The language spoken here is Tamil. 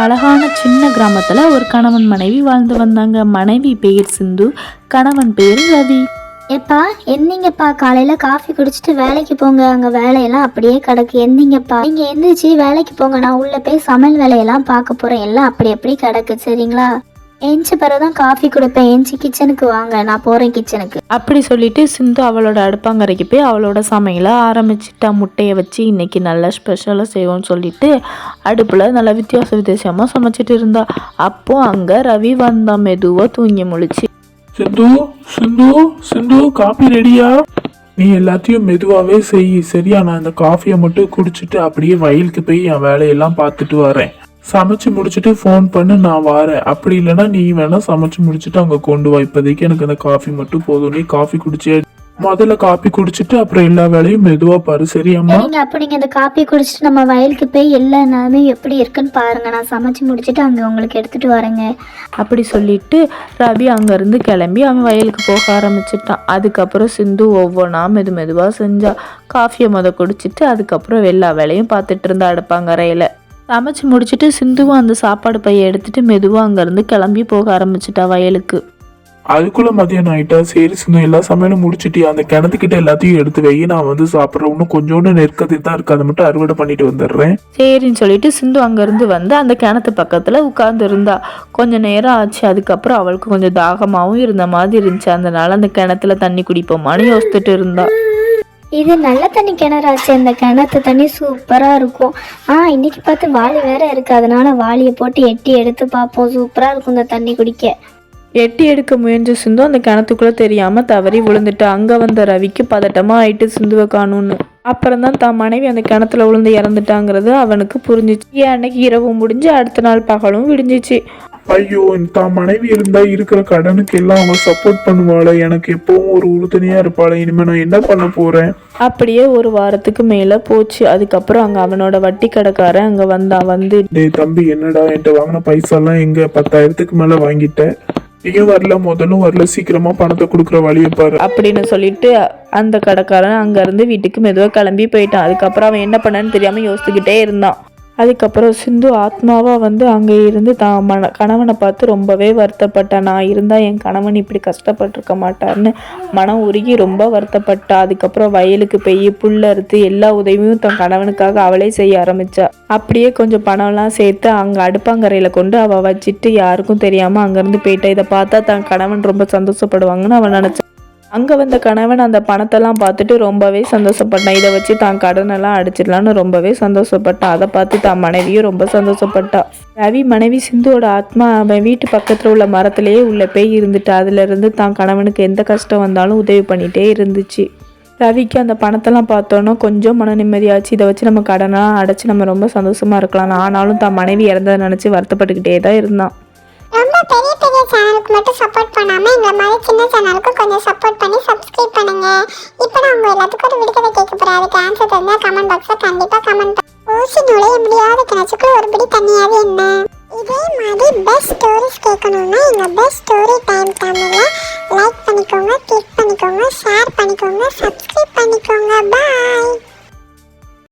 அழகான சின்ன கிராமத்தில் ஒரு கணவன் மனைவி வாழ்ந்து வந்தாங்க. மனைவி பெயர் சிந்து கணவன் பெயர் ரவி. எப்பா எந்திங்கப்பா காலையில காஃபி குடிச்சிட்டு வேலைக்கு போங்க. அங்க வேலையெல்லாம் அப்படியே கிடக்கு. எந்திங்கப்பா நீங்க எந்திரிச்சு வேலைக்கு போங்க. நான் உள்ள போய் சமையல் வேலையெல்லாம் பார்க்க போறேன். எல்லாம் அப்படி அப்படி கிடக்கு. சரிங்களா? எஞ்சி பிறகுதான் காஃபி கொடுப்பேன். எஞ்சி கிச்சனுக்கு வாங்க. நான் போறேன் கிச்சனுக்கு அப்படி சொல்லிட்டு சிந்து அவளோட அடுப்பாங்கரைக்கு போய் அவளோட சமையலை ஆரம்பிச்சிட்டா. முட்டையை வச்சு இன்னைக்கு நல்லா ஸ்பெஷலாக செய்வோம்னு சொல்லிட்டு அடுப்பில் நல்லா வித்தியாச வித்தியாசமாக சமைச்சிட்டு இருந்தா. அப்போ அங்கே ரவி வந்தான் மெதுவாக தூங்கி முழிச்சு சிந்து சிந்து சிந்து காபி ரெடியா நீ எல்லாத்தையும் மெதுவாவே செய். சரியா நான் இந்த காஃபியை மட்டும் குடிச்சிட்டு அப்படியே வயலுக்கு போய் என் வேலையெல்லாம் பார்த்துட்டு வரேன். சமைச்சு முடிச்சிட்டு ஃபோன் பண்ணு நான் வரேன். அப்படி இல்லைன்னா நீ வேணா சமைச்சு முடிச்சிட்டு அங்க கொண்டு வா. இப்போதைக்கு எனக்கு அந்த காஃபி மட்டும் போதும். நீ காஃபி குடிச்சே முதல்ல காஃபி குடிச்சிட்டு அப்புறம் எல்லா வேலையும் மெதுவா பாரு சரியாம்மா? நீங்க அப்ப நீங்க இந்த காப்பி குடிச்சிட்டு நம்ம வயலுக்கு போய் எல்லா நிலமையும் எப்படி இருக்குன்னு பாருங்க. நான் சமைச்சு முடிச்சிட்டு அங்க உங்களுக்கு எடுத்துட்டு வரேங்க. அப்படி சொல்லிட்டு ரவி அங்கேருந்து கிளம்பி அவன் வயலுக்கு போக ஆரம்பிச்சிட்டான். அதுக்கப்புறம் சிந்து ஒவ்வொன்றா மெது மெதுவாக செஞ்சா. காஃபியை முத குடிச்சிட்டு அதுக்கப்புறம் எல்லா வேலையும் பார்த்துட்டு இருந்தா அடுப்பாங்கரையில். சமைச்சு முடிச்சிட்டு சிந்துவும் அந்த சாப்பாடு பையை எடுத்துட்டு மெதுவாக அங்கேருந்து கிளம்பி போக ஆரம்பிச்சிட்டா வயலுக்கு. அதுக்குள்ள மதியம் ஆயிட்டா. சரி சின்ன எல்லா சமையலும் முடிச்சிட்டியா? அந்த கிணத்துக்கிட்ட எல்லாத்தையும் எடுத்து வை. நான் வந்து சாப்பிட்றேன். இன்னும் கொஞ்சோண்டு நெருக்கத்தை தான் இருக்கு. அதை மட்டும் அறுவடை பண்ணிட்டு வந்துடுறேன். சரின்னு சொல்லிட்டு சிந்து அங்கேருந்து வந்து அந்த கிணத்து பக்கத்தில் உட்கார்ந்து இருந்தா கொஞ்ச நேரம் ஆச்சு. அதுக்கப்புறம் அவளுக்கு கொஞ்சம் தாகமாகவும் இருந்த மாதிரி இருந்துச்சு. அதனால அந்த கிணத்துல தண்ணி குடிப்போமான்னு யோசிச்சுட்டு இருந்தா. இது நல்ல தண்ணி கிணறாச்சு இந்த கிணத்து தண்ணி சூப்பராக இருக்கும். ஆ இன்னைக்கு பார்த்து வாளி வேறு இருக்கு. அதனால் வாளியை போட்டு எட்டி எடுத்து பார்ப்போம். சூப்பராக இருக்கும் இந்த தண்ணி குடிக்க. எட்டி எடுக்க முயன்ற சிந்து அந்த கிணத்துக்குள்ளே தெரியாமல் தவறி விழுந்துட்டு அங்கே வந்த ரவிக்கு பதட்டமாக ஆயிட்டு சிந்துவை காணும்னு. அப்புறம் தான் தான் மனைவி அந்த கிணத்துல விழுந்து இறந்துட்டாங்கிறது அவனுக்கு புரிஞ்சிச்சு. ஏன் அன்னைக்கு இரவு முடிஞ்சு அடுத்த நாள் பகலும் விடிஞ்சிச்சு. ஐயோ தான் மனைவி இருந்தா இருக்கிற கடனுக்கு எல்லாம் அவ சப்போர்ட் பண்ணுவாள. எனக்கு எப்பவும் ஒரு உறுதுணையா இருப்பாளே. இனிமே நான் என்ன பண்ண போறேன்? அப்படியே ஒரு வாரத்துக்கு மேல போச்சு. அதுக்கப்புறம் அங்க அவனோட வட்டி கடைக்காரன் அங்க வந்தான் வந்து டேய் தம்பி என்னடா? என்கிட்ட வாங்கின பைசா எல்லாம் எங்க? பத்தாயிரத்துக்கு மேல வாங்கிட்டேன் நீயும் வரல முதலும் வரல. சீக்கிரமா பணத்தை கொடுக்குற வழியை பாரு. அப்படின்னு சொல்லிட்டு அந்த கடைக்காரன் அங்கேருந்து வீட்டுக்கு மெதுவாக கிளம்பி போயிட்டான். அதுக்கப்புறம் அவன் என்ன பண்ணான்னு தெரியாமல் யோசிச்சுக்கிட்டே இருந்தான். அதுக்கப்புறம் சிந்து ஆத்மாவாக வந்து அங்கே இருந்து தான் மன கணவனை பார்த்து ரொம்பவே வருத்தப்பட்டா. நான் இருந்தால் என் கணவன் இப்படி கஷ்டப்பட்டிருக்க மாட்டார்னு மனம் உருகி ரொம்ப வருத்தப்பட்டா. அதுக்கப்புறம் வயலுக்கு போய் புல் அறுத்து எல்லா உதவியும் தன் கணவனுக்காக அவளே செய்ய ஆரம்பித்தா அப்படியே கொஞ்சம் பணம்லாம் சேர்த்து அங்கே அடுப்பாங்கரையில் கொண்டு அவள் வச்சுட்டு யாருக்கும் தெரியாமல் அங்கேருந்து போயிட்டா. இதை பார்த்தா தன் கணவன் ரொம்ப சந்தோஷப்படுவாங்கன்னு அவன் நினச்சான் அங்கே வந்த கணவன் அந்த பணத்தெல்லாம் பார்த்துட்டு ரொம்பவே சந்தோஷப்பட்டான். இதை வச்சு தான் கடனெல்லாம் அடிச்சிடலான்னு ரொம்பவே சந்தோஷப்பட்டான். அதை பார்த்து தான் மனைவியும் ரொம்ப சந்தோஷப்பட்டா. ரவி மனைவி சிந்துவோட ஆத்மா அவன் வீட்டு பக்கத்தில் உள்ள மரத்திலேயே உள்ள பேய் இருந்துட்டு அதுலேருந்து தான் கணவனுக்கு எந்த கஷ்டம் வந்தாலும் உதவி பண்ணிகிட்டே இருந்துச்சு. ரவிக்கு அந்த பணத்தெல்லாம் பார்த்தோன்னா கொஞ்சம் மன நிம்மதியாச்சு. இதை வச்சு நம்ம கடனெல்லாம் அடைச்சி நம்ம ரொம்ப சந்தோஷமாக இருக்கலாம். ஆனாலும் தான் மனைவி இறந்ததை நினச்சி வருத்தப்பட்டுக்கிட்டே தான் இருந்தான். ரொம்ப பெரிய பெரிய சேனலுக்கு மட்டும் சப்போர்ட் பண்ணாமல் எங்களை மாதிரி சின்ன சேனலுக்கு கொஞ்சம் சப்போர்ட் பண்ணி சப்ஸ்கிரைப் பண்ணுங்க. இப்போ நான் உங்கள் எல்லாத்துக்கும் ஒரு விடுதலை கேட்க போகிறேன் அதுக்கு ஆன்சர் தெரிஞ்சா கமெண்ட் பாக்ஸில் கண்டிப்பாக கமெண்ட் ஊசி நுழைய முடியாத கிணச்சுக்குள்ள ஒரு பிடி தண்ணியாவே என்ன? இதே மாதிரி பெஸ்ட் ஸ்டோரிஸ் கேட்கணும்னா எங்கள் பெஸ்ட் ஸ்டோரி டைம் தமிழில் லைக் பண்ணிக்கோங்க கிளிக் பண்ணிக்கோங்க ஷேர் பண்ணிக்கோங்க சப்ஸ்